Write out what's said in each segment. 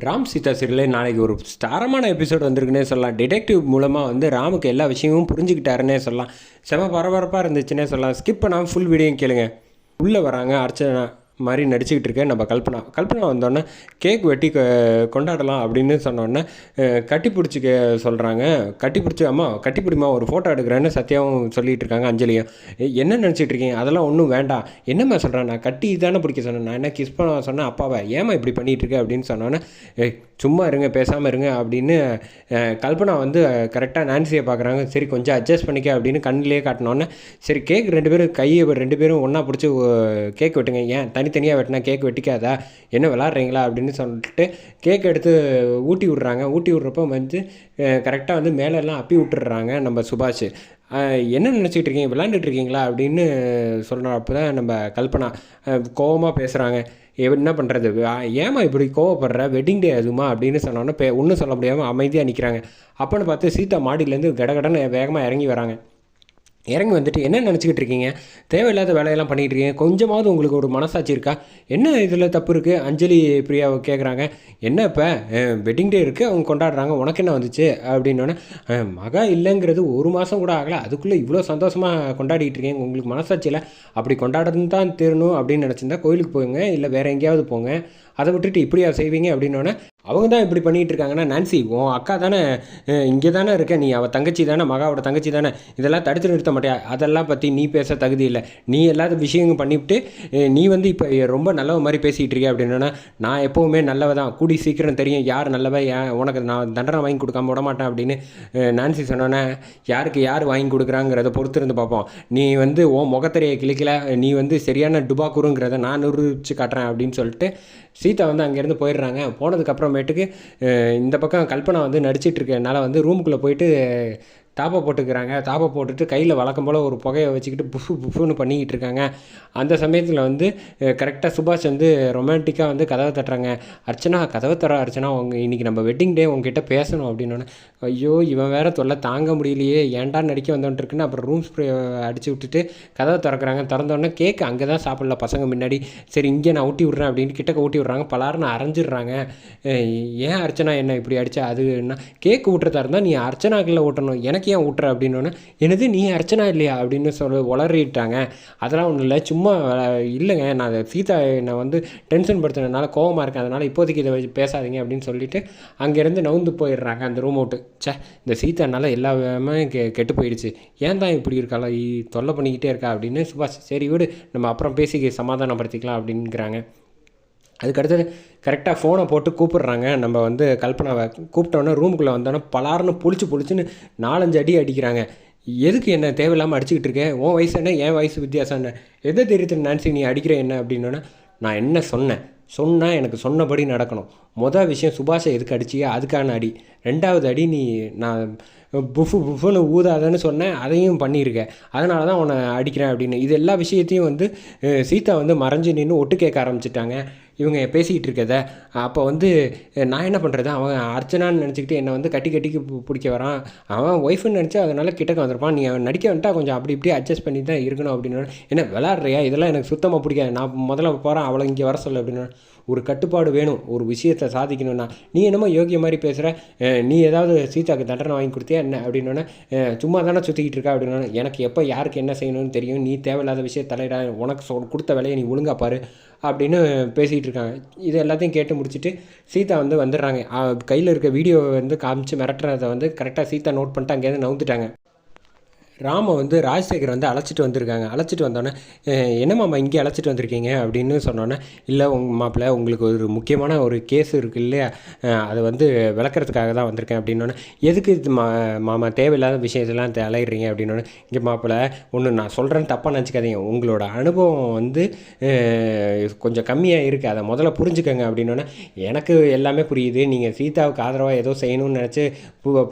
ராம் சீதா சீரியலே நாளைக்கு ஒரு ஸ்டாரமான எபிசோட் வந்திருக்குன்னே சொல்லலாம். டிடெக்டிவ் மூலமாக வந்து ராமுக்கு எல்லா விஷயமும் புரிஞ்சுக்கிட்டாருன்னே சொல்லலாம். செம பரபரப்பாக இருந்துச்சுன்னே சொல்லலாம். ஸ்கிப் பண்ணாமல் ஃபுல் வீடியோ கேளுங்க. உள்ளே வராங்க அர்ச்சனா. மாதிரி நடிச்சுக்கிட்டு இருக்கேன். நம்ம கல்பனா கல்பனா வந்தோடனே கேக் வெட்டி கொ- கொண்டாடலாம் அப்படின்னு சொன்னோடனே கட்டி பிடிச்சிக்க சொல்கிறாங்க கட்டி பிடிச்சி அம்மா கட்டி பிடிமா ஒரு ஃபோட்டோ எடுக்கிறேன்னு சத்யாவும் சொல்லிட்டு இருக்காங்க அஞ்சலியும். என்ன நினச்சிட்டு இருக்கீங்க? அதெல்லாம் ஒன்றும் வேண்டாம். என்னம்மா சொல்கிறேன் நான் கட்டி தானே பிடிக்க சொன்னேன். நான் என்ன கிஸ் பண்ண சொன்னேன்? அப்பாவை ஏமா இப்படி பண்ணிகிட்டு இருக்கேன் அப்படின்னு சொன்னோன்னே ஏய் சும்மா இருங்க பேசாமல் இருங்க அப்படின்னு கல்பனா வந்து கரெக்டாக நான்சியை பார்க்குறாங்க. சரி கொஞ்சம் அட்ஜஸ்ட் பண்ணிக்க அப்படின்னு கண்ணிலே காட்டினோன்னே சரி கேக் ரெண்டு பேரும் கையை ரெண்டு பேரும் ஒன்றா பிடிச்சி கேக் வெட்டுங்க. ஏன் தனித்தனியாக வெட்டினா கேக் வெட்டிக்காதா? என்ன விளாட்றீங்களா? அப்படின்னு சொல்லிட்டு கேக் எடுத்து ஊட்டி விட்றாங்க. ஊட்டி விட்றப்போ வந்து கரெக்டாக வந்து மேலெல்லாம் அப்பி விட்டுடுறாங்க நம்ம சுபாஷ். என்ன நினச்சிட்டு இருக்கீங்க? விளாண்டுட்டு இருக்கீங்களா? அப்படின்னு சொல்கிறப்ப தான் நம்ம கல்பனா கோவமாக பேசுகிறாங்க என்ன பண்ணுறது ஏமா இப்படி கோவப்படுற? வெட்டிங் டே அதுமா? அப்படின்னு சொன்னோன்னே பே ஒன்றும் சொல்ல முடியாமல் அமைதியாக நிற்கிறாங்க அப்போன்னு பார்த்து சீதா மாடியிலேருந்து கடகடன்னு வேகமாக இறங்கி வராங்க. இறங்கி வந்துட்டு என்ன நினச்சிக்கிட்டு இருக்கீங்க? தேவையில்லாத வேலையெல்லாம் பண்ணிகிட்டு இருக்கீங்க. கொஞ்சமாவது உங்களுக்கு ஒரு மனசாட்சி இருக்கா? என்ன இதில் தப்பு இருக்குது அஞ்சலி பிரியாவை கேட்குறாங்க என்ன இப்போ? வெட்டிங் டே இருக்குது அவங்க கொண்டாடுறாங்க. உனக்கு என்ன வந்துச்சு? அப்படின்னோடனே மகா இல்லைங்கிறது ஒரு மாதம் கூட ஆகலை. அதுக்குள்ளே இவ்வளோ சந்தோஷமாக கொண்டாடிட்டு இருக்கீங்க. உங்களுக்கு மனசாட்சியில் அப்படி கொண்டாடுறது தான் தீரணும் அப்படின்னு நினச்சிருந்தா கோயிலுக்கு போங்க. இல்லை வேறு எங்கேயாவது போங்க. அதை விட்டுட்டு இப்படியா செய்வீங்க அப்படின்னோடனே அவங்க தான் இப்படி பண்ணிகிட்டு இருக்காங்கன்னா நான்சி உன் அக்கா தானே இங்கே தானே இருக்க நீ அவள் தங்கச்சி தானே மகாவோட தங்கச்சி தானே இதெல்லாம் தடுத்து நிறுத்த மாட்டியா? அதெல்லாம் பற்றி நீ பேச தகுதி இல்லை. நீ எல்லாத்த விஷயங்கள் பண்ணிவிட்டு நீ வந்து இப்போ ரொம்ப நல்லவ மாதிரி பேசிகிட்டு இருக்க அப்படின்னா நான் எப்போவுமே நல்லவ தான். கூடி சீக்கிரம் தெரியும் யார் நல்லவ ஏன் உனக்கு நான் தண்டனை வாங்கி கொடுக்காம விட மாட்டேன் அப்படின்னு நான்சி சொன்னோன்னே யாருக்கு யார் வாங்கி கொடுக்குறாங்கிறத பொறுத்து இருந்து பார்ப்போம். நீ வந்து உன் முகத்தரையை கிளிக்கல நீ வந்து சரியான டுபாக்குருங்கிறத நான் நிரூபித்து காட்டுறேன் அப்படின்னு சொல்லிட்டு சீதா வந்து அங்கேருந்து போயிடுறாங்க. போனதுக்கப்புறமேட்டுக்கு இந்த பக்கம் கல்பனா வந்து நடிச்சிட்ருக்கனால வந்து ரூமுக்குள்ளே போயிட்டு தாப்பை போட்டுக்கிறாங்க. தாப்பை போட்டுட்டு கையில் வழக்கம் போல் ஒரு புகையை வச்சுக்கிட்டு புஃபு புஃபுன்னு பண்ணிக்கிட்டு இருக்காங்க. அந்த சமயத்தில் வந்து கரெக்டாக சுபாஷ் வந்து ரொமான்டிக்காக வந்து கதவை தட்டுறாங்க. அர்ச்சனா கதவை தர அர்ச்சனா உங்க இன்னைக்கு நம்ம வெட்டிங் டே உங்ககிட்ட பேசணும் அப்படின்னோடனே ஐயோ இவன் வேற தொல்லை தாங்க முடியலையே ஏன்டா நடிக்க வந்தோன்ட்டுருக்குன்னு அப்புறம் ரூம் ஸ்ப்ரே அடிச்சு விட்டுட்டு கதவை திறக்கிறாங்க. திறந்தோடனே கேக் அங்கே தான் சாப்பிடல பசங்க முன்னாடி. சரி இங்கே நான் ஊட்டி விட்றேன் அப்படின்னு கிட்டக்க ஊட்டி விட்றாங்க. பலாருன்னு அரைஞ்சிடுறாங்க. ஏன் அர்ச்சனா என்ன இப்படி அடிச்சா? அது என்ன? கேக் ஊட்டுறதா இருந்தால் நீ அர்ச்சனாக்கில் ஊட்டணும். எனக்கு ஏன் ஊட்டுற அப்படின்னோடனே என்னது நீ அர்ச்சனா இல்லையா? அப்படின்னு சொல்ல உளறிட்டாங்க. அதெல்லாம் ஒன்றும் இல்லை சும்மா இல்லைங்க. நான் அதை சீதா என்னை வந்து டென்ஷன் படுத்துனதுனால கோவமாக இருக்கேன். அதனால் இப்போதைக்கு இதை வச்சு பேசாதீங்க அப்படின்னு சொல்லிட்டு அங்கேருந்து நவுந்து போயிடுறாங்க அந்த ரூம் அவுட்டு ச்சே இந்த சீதானால எல்லாமே கெ கெட்டு போயிடுச்சு. ஏன் தான் இப்படி இருக்காளா தொல்லை பண்ணிக்கிட்டே இருக்கா? அப்படின்னு சுபாஷ் சரி விடு. நம்ம அப்புறம் பேசி சமாதானப்படுத்திக்கலாம் அப்படிங்கிறாங்க அதுக்கடுத்தது கரெக்டாக ஃபோனை போட்டு கூப்பிடுறாங்க. நம்ம வந்து கல்பனாவை கூப்பிட்டோன்னே ரூமுக்குள்ளே வந்தோன்னே பலார்னு புளிச்சு புளிச்சுன்னு நாலஞ்சு அடி அடிக்கிறாங்க. எதுக்கு என்ன தேவையில்லாமல் அடிச்சுக்கிட்டு இருக்கேன் உன் வயசு என்ன? என் வயசு வித்தியாசம் என்ன? எதை தெரியுது நான்சி நீ அடிக்கிற என்ன அப்படின்னோன்னே நான் என்ன சொன்னேன்? சொன்னால் எனக்கு சொன்னபடி நடக்கணும். மொதல் விஷயம் சுபாஷை எதுக்கு அடிச்சியா? அதுக்கான அடி. ரெண்டாவது அடி நீ நான் புஃபு புஃபுன்னு ஊதாதன்னு சொன்னேன். அதையும் பண்ணியிருக்க. அதனால தான் உன்னை அடிக்கிறேன் அப்படின்னு. இது எல்லா விஷயத்தையும் வந்து சீதா வந்து மறைஞ்சு நின்று ஒட்டு கேட்க ஆரம்பிச்சிட்டாங்க. இவங்க பேசிக்கிட்டு இருக்கத அப்போ வந்து நான் என்ன பண்ணுறது அவன் அர்ச்சனான்னு நினச்சிக்கிட்டு என்னை வந்து கட்டி கட்டிக்கு பிடிக்க வரான். அவன் ஒய்ஃப்னு நினச்சா அதனால கிட்டக்க வந்திருப்பான். நீ அவன் நடிக்க வந்துட்டா கொஞ்சம் அப்படி இப்படி அட்ஜஸ்ட் பண்ணி தான் இருக்கணும் அப்படின்னு என்ன விளாட்றியா இதெல்லாம் எனக்கு சுத்தமாக பிடிக்காது. நான் முதல்ல போகிறேன் அவளை இங்கே வர சொல்லு அப்படின்னு ஒரு கட்டுப்பாடு வேணும் ஒரு விஷயத்தை சாதிக்கணும்னா. நீ என்னமோ யோகிய மாதிரி பேசுகிற நீ ஏதாவது சீதாக்கு தண்டனை வாங்கி கொடுத்தியா என்ன அப்படின்னோடனே சும்மா தானே சுற்றிக்கிட்டு இருக்கா அப்படின்னா எனக்கு எப்போ யாருக்கு என்ன செய்யணும்னு தெரியும் நீ தேவையில்லாத விஷயம் தலையிட உனக்கு சொ கொடுத்த வேலையை நீ ஒழுங்காக பாரு அப்படின்னு பேசிகிட்டு இருக்காங்க. இது எல்லாத்தையும் கேட்டு முடிச்சுட்டு சீதா வந்து வந்துடுறாங்க. கையில் இருக்க வீடியோவை வந்து காமிச்சு மிரட்டுறதை வந்து கரெக்டாக சீதா நோட் பண்ணிட்டு அங்கேருந்து நவுந்துட்டாங்க. ராம வந்து ராஜசேகர் வந்து அழைச்சிட்டு வந்திருக்காங்க. அழைச்சிட்டு வந்தோடனே என்ன மாமா இங்கே அழைச்சிட்டு வந்திருக்கீங்க? அப்படின்னு சொன்னோன்னே இல்லை உங்கள் மாப்பிள்ள உங்களுக்கு ஒரு முக்கியமான ஒரு கேஸ் இருக்குது இல்லையா? அதை வந்து விளக்குறதுக்காக தான் வந்திருக்கேன். அப்படின்னோடனே எதுக்கு இது மா மாமா தேவையில்லாத விஷயத்தெல்லாம் அலையிறீங்க? அப்படின்னோடனே இங்கே மாப்பிள்ள ஒன்று நான் சொல்கிறேன்னு தப்பாக நினச்சிக்காதீங்க. உங்களோட அனுபவம் வந்து கொஞ்சம் கம்மியாக இருக்குது அதை முதல்ல புரிஞ்சுக்கங்க. அப்படின்னோடனே எனக்கு எல்லாமே புரியுது. நீங்கள் சீதாவுக்கு ஆதரவாக ஏதோ செய்யணும்னு நினச்சி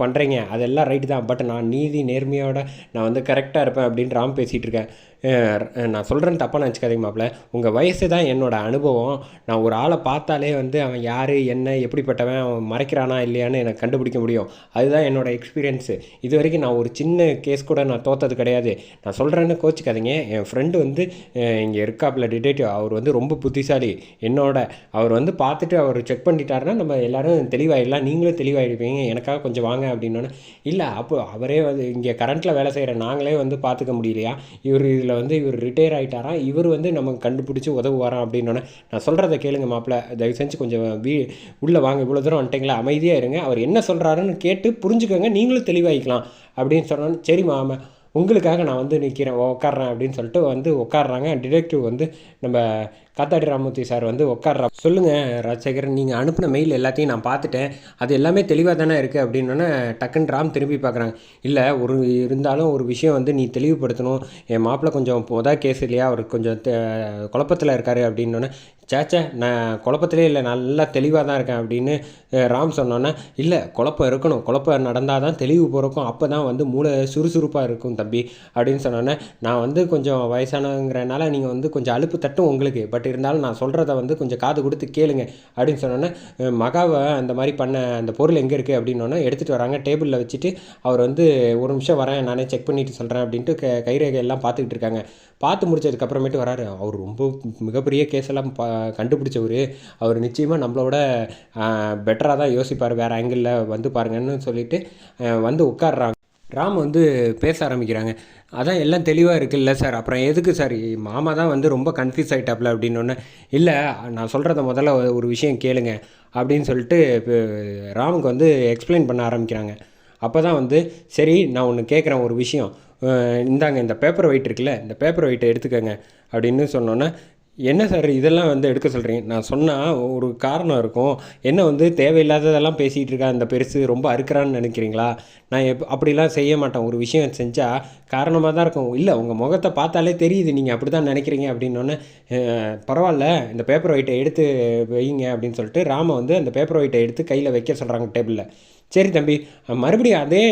பண்ணுறீங்க அதெல்லாம் ரைட்டு தான். பட் நான் நீதி நேர்மையோட நான் வந்து கரெக்டாக இருப்பேன் அப்படின்னு ராம் பேசிகிட்டு இருக்கேன். நான் சொல்கிறேன்னு தப்பாக நினச்சிக்காதீங்க மாப்பிள்ள. உங்கள் வயசு தான் என்னோட அனுபவம். நான் ஒரு ஆளை பார்த்தாலே வந்து அவன் யார் என்ன எப்படிப்பட்டவன் அவன் மறைக்கிறானா இல்லையான்னு எனக்கு கண்டுபிடிக்க முடியும். அதுதான் என்னோட எக்ஸ்பீரியன்ஸு இது வரைக்கும் நான் ஒரு சின்ன கேஸ் கூட நான் தோத்தது கிடையாது. நான் சொல்கிறேன்னு கோச்சிக்காதீங்க. என் ஃப்ரெண்டு வந்து இங்கே இருக்காப்புல டிடெக்டிவ் அவர் வந்து ரொம்ப புத்திசாலி. என்னோட அவர் வந்து பார்த்துட்டு அவர் செக் பண்ணிட்டாருன்னா நம்ம எல்லாரும் தெளிவாயிடலாம். நீங்களும் தெளிவாயிடுவீங்க எனக்காக கொஞ்சம் வாங்க அப்படின்னோன்னே இல்லை அப்போ அவரே வந்து இங்கே கரண்ட்டில் வேலை செய்கிற நாங்களே வந்து பார்த்துக்க முடியலையா? இவர் இதில் வந்து இவர் ரிட்டையர் ஆகிட்டாராம் இவர் வந்து நமக்கு கண்டுபிடிச்சி உதவுவாராம் அப்படின்னோடனே நான் சொல்கிறத கேளுங்க மாப்பிள்ள. தயவு செஞ்சு கொஞ்சம் வீ உள்ளே வாங்க இவ்வளோ தூரம் வந்துட்டீங்களா? அமைதியாக இருங்க. அவர் என்ன சொல்கிறாருன்னு கேட்டு புரிஞ்சுக்கோங்க. நீங்களும் தெளிவாகிக்கலாம் அப்படின்னு சொன்னோன்னு சரி மாமா உங்களுக்காக நான் வந்து நிற்கிறேன் உட்காடுறேன் அப்படின்னு சொல்லிட்டு வந்து உட்காடுறாங்க டிடெக்டிவ் வந்து நம்ம காத்தாடி ராமூர்த்தி சார் வந்து உட்கார்றா சொல்லுங்கள் ராஜசேகரன் நீங்கள் அனுப்பின மெயில் எல்லாத்தையும் நான் பார்த்துட்டேன். அது எல்லாமே தெளிவாக தானே இருக்குது அப்படின்னோடனே டக்குன்னு ராம் திரும்பி பார்க்குறாங்க. இல்லை ஒரு இருந்தாலும் ஒரு விஷயம் வந்து நீ தெளிவுபடுத்தணும். என் மாப்பிள்ளை கொஞ்சம் மொதல் கேஸ் இல்லையா? அவர் கொஞ்சம் தெ- குழப்பத்தில் இருக்காரு அப்படின்னோன்னே சேச்சே நான் குழப்பத்திலே இல்லை நல்லா தெளிவாக தான் இருக்கேன் அப்படின்னு ராம் சொன்னோன்னே இல்லை குழப்பம் இருக்கணும். குழப்பம் நடந்தால் தான் தெளிவு பிறக்கும். அப்போ தான் வந்து மூளை சுறுசுறுப்பாக இருக்கும் தம்பி. அப்படின்னு சொன்னோன்னே நான் வந்து கொஞ்சம் வயசானங்கிறனால நீங்கள் வந்து கொஞ்சம் அலுப்பு தட்டும் உங்களுக்கு. பட் இருந்தாலும் நான் சொல்கிறத வந்து கொஞ்சம் காது கொடுத்து கேளுங்க அப்படின்னு சொன்னோன்னே மகாவை அந்த மாதிரி பண்ண அந்த பொருள் எங்கே இருக்குது அப்படின்னோன்னே எடுத்துகிட்டு வராங்க. டேபிளில் வச்சுட்டு அவர் வந்து ஒரு நிமிஷம் வரேன் நானே செக் பண்ணிட்டு சொல்கிறேன் அப்படின்ட்டு க கைரேகை எல்லாம் பார்த்துக்கிட்டு இருக்காங்க. பார்த்து முடிச்சதுக்கப்புறமேட்டு வராரு. அவர் ரொம்ப மிகப்பெரிய கேஸ் எல்லாம் பா கண்டுபிடிச்சவர். அவர் நிச்சயமாக நம்மளோட பெட்டராக தான் யோசிப்பார். வேறு ஆங்கிளில் வந்து பாருங்கன்னு சொல்லிட்டு வந்து உட்காடுறாங்க ராம் வந்து பேச ஆரம்பிக்கிறாங்க. அதான் எல்லாம் தெளிவாக இருக்குல்ல சார். அப்புறம் எதுக்கு சார்? மாமா தான் வந்து ரொம்ப கன்ஃபியூஸ் ஆகிட்டாப்ல அப்படின்னொன்னே இல்லை நான் சொல்கிறத முதல்ல ஒரு விஷயம் கேளுங்க அப்படின்னு சொல்லிட்டு இப்போ ராமுக்கு வந்து எக்ஸ்பிளைன் பண்ண ஆரம்பிக்கிறாங்க. அப்போ தான் வந்து சரி நான் ஒன்று கேட்குறேன் ஒரு விஷயம். இந்தாங்க இந்த பேப்பர் வெயிட் இருக்குல்ல இந்த பேப்பர் வெயிட்டை எடுத்துக்கோங்க அப்படின்னு சொன்னோன்னே என்ன சார் இதெல்லாம் வந்து எடுக்க சொல்கிறீங்க நான் சொன்னால் ஒரு காரணம் இருக்கும். என்ன வந்து தேவையில்லாததெல்லாம் பேசிகிட்டு இருக்கா? இந்த பெருசு ரொம்ப அறுக்கிறான்னு நினைக்கிறீங்களா? நான் எப் அப்படிலாம் செய்ய மாட்டேன். ஒரு விஷயம் செஞ்சால் காரணமாக தான் இருக்கும். இல்லை உங்கள் முகத்தை பார்த்தாலே தெரியுது. நீங்கள் அப்படி தான் நினைக்கிறீங்க அப்படின்னோடனே பரவாயில்ல இந்த பேப்பர் வெயிட்டை எடுத்து வைங்க அப்படின்னு சொல்லிட்டு ராம வந்து அந்த பேப்பர் வெயிட்டை எடுத்து கையில் வைக்க சொல்கிறாங்க டேபிளில் சரி தம்பி மறுபடியும் அதே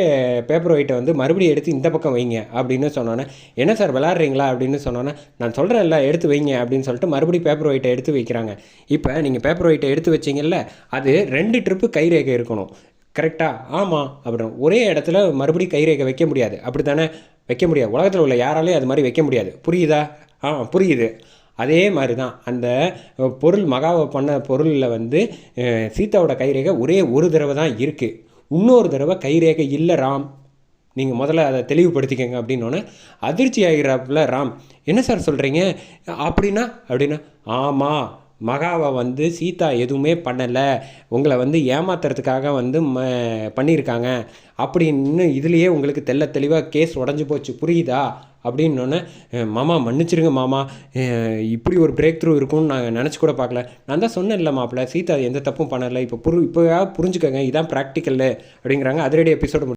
பேப்பர் ஒயிட்டை வந்து மறுபடியும் எடுத்து இந்த பக்கம் வைங்க அப்படின்னு சொன்னோன்னே என்ன சார் விளாட்றீங்களா அப்படின்னு சொன்னோன்னே நான் சொல்கிறேன்ல எடுத்து வைங்க அப்படின்னு சொல்லிட்டு மறுபடியும் பேப்பர் ஒயிட்டை எடுத்து வைக்கிறாங்க. இப்போ நீங்கள் பேப்பர் ஒயிட்டை எடுத்து வச்சிங்கல்ல அது ரெண்டு ட்ரிப்பு கைரேகை இருக்கணும். கரெக்டாக ஆமாம் அப்புறம் ஒரே இடத்துல மறுபடியும் கைரேகை வைக்க முடியாது. அப்படி தானே வைக்க முடியாது. உலகத்தில் உள்ள யாராலையும் அது மாதிரி வைக்க முடியாது. புரியுதா? ஆ புரியுது. அதே மாதிரி தான் அந்த பொருள் மகாவை பண்ண பொருளில் வந்து அஹ், சீதாவோட கைரேகை ஒரே ஒரு தடவை தான் இருக்குது இன்னொரு தடவை கைரேகை இல்லை ராம். நீங்கள் முதல்ல அதை தெளிவுபடுத்திக்கங்க அப்படின்னோடனே அதிர்ச்சி ஆகிறாப்புல ராம் என்ன சார் சொல்கிறீங்க அப்படின்னா அப்படின்னா ஆமாம் மகாவை வந்து சீதா எதுவுமே பண்ணலை. உங்களை வந்து ஏமாத்துறதுக்காக வந்து ம பண்ணியிருக்காங்க. அப்படின்னு இதுலேயே உங்களுக்கு தெள்ள தெளிவாக கேஸ் உடஞ்சி போச்சு. புரியுதா? அப்படின்னோடனே மாமா மன்னிச்சிருங்க மாமா. இப்படி ஒரு பிரேக் த்ரூ இருக்கும்னு நான் நினச்சி கூட பார்க்கல. நான் தான் சொன்னேன் இல்லை மாப்பிள்ள சீதா எந்த தப்பும் பண்ணலை. இப்போ புரி இப்போ புரிஞ்சுக்கோங்க. இதான் ப்ராக்டிக்கல் அப்படிங்கிறாங்க. அதிரடி எபிசோடு